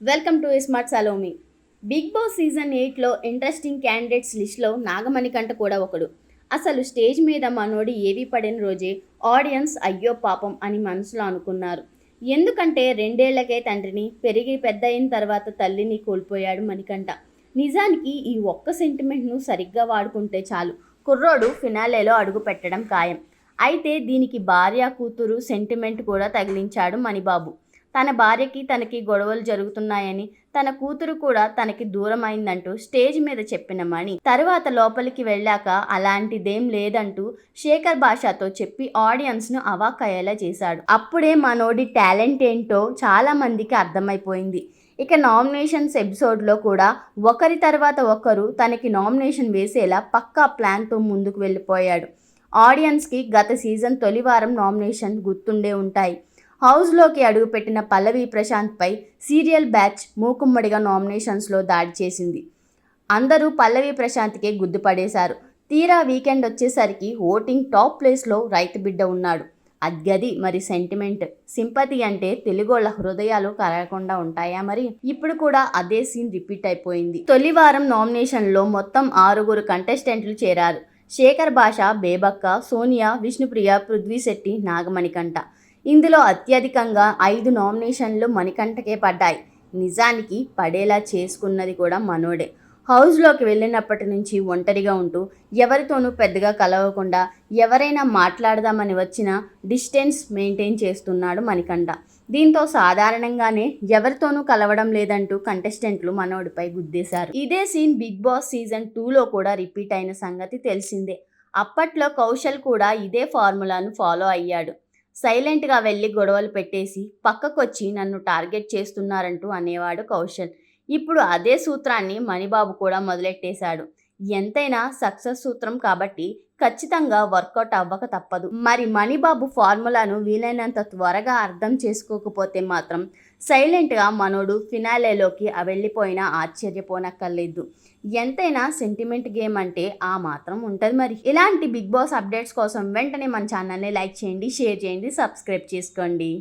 Welcome to smart Salomi big boss season ఎయిట్లో interesting candidates లిస్ట్లో నాగమణికంట కూడా ఒకడు. అసలు స్టేజ్ మీద మనోడి ఏవి పడిన రోజే ఆడియన్స్ అయ్యో పాపం అని మనసులో అనుకున్నారు. ఎందుకంటే రెండేళ్ళకే తండ్రిని పెరిగి పెద్ద అయిన తర్వాత తల్లిని కోల్పోయాడు మణికంఠ. నిజానికి ఈ ఒక్క సెంటిమెంట్ను సరిగ్గా వాడుకుంటే చాలు. కుర్రోడు ఫినాలేలో అడుగు పెట్టడం ఖాయం. అయితే దీనికి భార్య కూతురు సెంటిమెంట్ కూడా తగిలించాడు మణిబాబు. తన భార్యకి తనకి గొడవలు జరుగుతున్నాయని తన కూతురు కూడా తనకి దూరం అయిందంటూ స్టేజ్ మీద చెప్పిన మణి. తర్వాత లోపలికి వెళ్ళాక అలాంటిదేం లేదంటూ శేఖర్ భాషతో చెప్పి ఆడియన్స్ను అవాక్కయ్యేలా చేశాడు. అప్పుడే మనోడి టాలెంట్ ఏంటో చాలా మందికి అర్థమైపోయింది. ఇక నామినేషన్స్ ఎపిసోడ్లో కూడా ఒకరి తర్వాత ఒకరు తనకి నామినేషన్ వేసేలా పక్కా ప్లాన్తో ముందుకు వెళ్ళిపోయాడు. ఆడియన్స్కి గత సీజన్ తొలివారం నామినేషన్ గుర్తుండే ఉంటాయి. హౌస్లోకి అడుగుపెట్టిన పల్లవి ప్రశాంత్పై సీరియల్ బ్యాచ్ మూకుమ్మడిగా నామినేషన్స్లో దాడి చేసింది. అందరూ పల్లవి ప్రశాంత్కే గుద్దుపడేశారు తీరా వీకెండ్ వచ్చేసరికి ఓటింగ్ టాప్ ప్లేస్లో రైతు బిడ్డ ఉన్నాడు. అద్గది మరి సెంటిమెంట్. సింపతి అంటే తెలుగోళ్ళ హృదయాలు కరగకుండా ఉంటాయా మరి? ఇప్పుడు కూడా అదే సీన్ రిపీట్ అయిపోయింది. తొలి వారం నామినేషన్లో మొత్తం ఆరుగురు కంటెస్టెంట్లు చేరారు. శేఖర్ భాష బేబక్క సోనియా విష్ణుప్రియ పృథ్వీశెట్టి నాగమణికంట నాగమణికంఠ. ఇందులో అత్యధికంగా ఐదు నామినేషన్లు మణికంఠకే పడ్డాయి. నిజానికి పడేలా చేసుకున్నది కూడా మనోడే. హౌస్లోకి వెళ్ళినప్పటి నుంచి ఒంటరిగా ఉంటూ ఎవరితోనూ పెద్దగా కలవకుండా ఎవరైనా మాట్లాడదామని వచ్చినా డిస్టెన్స్ మెయింటైన్ చేస్తున్నాడు మణికంఠ. దీంతో సాధారణంగానే ఎవరితోనూ కలవడం లేదంటూ కంటెస్టెంట్లు మనోడిపై గుద్దేశారు. ఇదే సీన్ బిగ్ బాస్ సీజన్ టూలో కూడా రిపీట్ అయిన సంగతి తెలిసిందే. అప్పట్లో కౌశల్ కూడా ఇదే ఫార్ములాను ఫాలో అయ్యాడు. సైలెంట్గా వెళ్ళి గొడవలు పెట్టేసి పక్కకొచ్చి నన్ను టార్గెట్ చేస్తున్నారంటూ అనేవాడు కౌశల్. ఇప్పుడు అదే సూత్రాన్ని మణిబాబు కూడా మొదలెట్టేశాడు. ఎంతైనా సక్సెస్ సూత్రం కాబట్టి ఖచ్చితంగా వర్కౌట్ అవ్వక తప్పదు. మరి మణిబాబు ఫార్ములాను వీలైనంత త్వరగా అర్థం చేసుకోకపోతే మాత్రం సైలెంట్గా మనోడు ఫినాలేలోకి వెళ్ళిపోయినా ఆశ్చర్యపోనక్కర్లేదు. ఎంతైనా సెంటిమెంట్ గేమ్ అంటే ఆ మాత్రం ఉంటుంది మరి. ఇలాంటి బిగ్ బాస్ అప్డేట్స్ కోసం వెంటనే మన ఛానల్ని లైక్ చేయండి షేర్ చేయండి సబ్స్క్రైబ్ చేసుకోండి.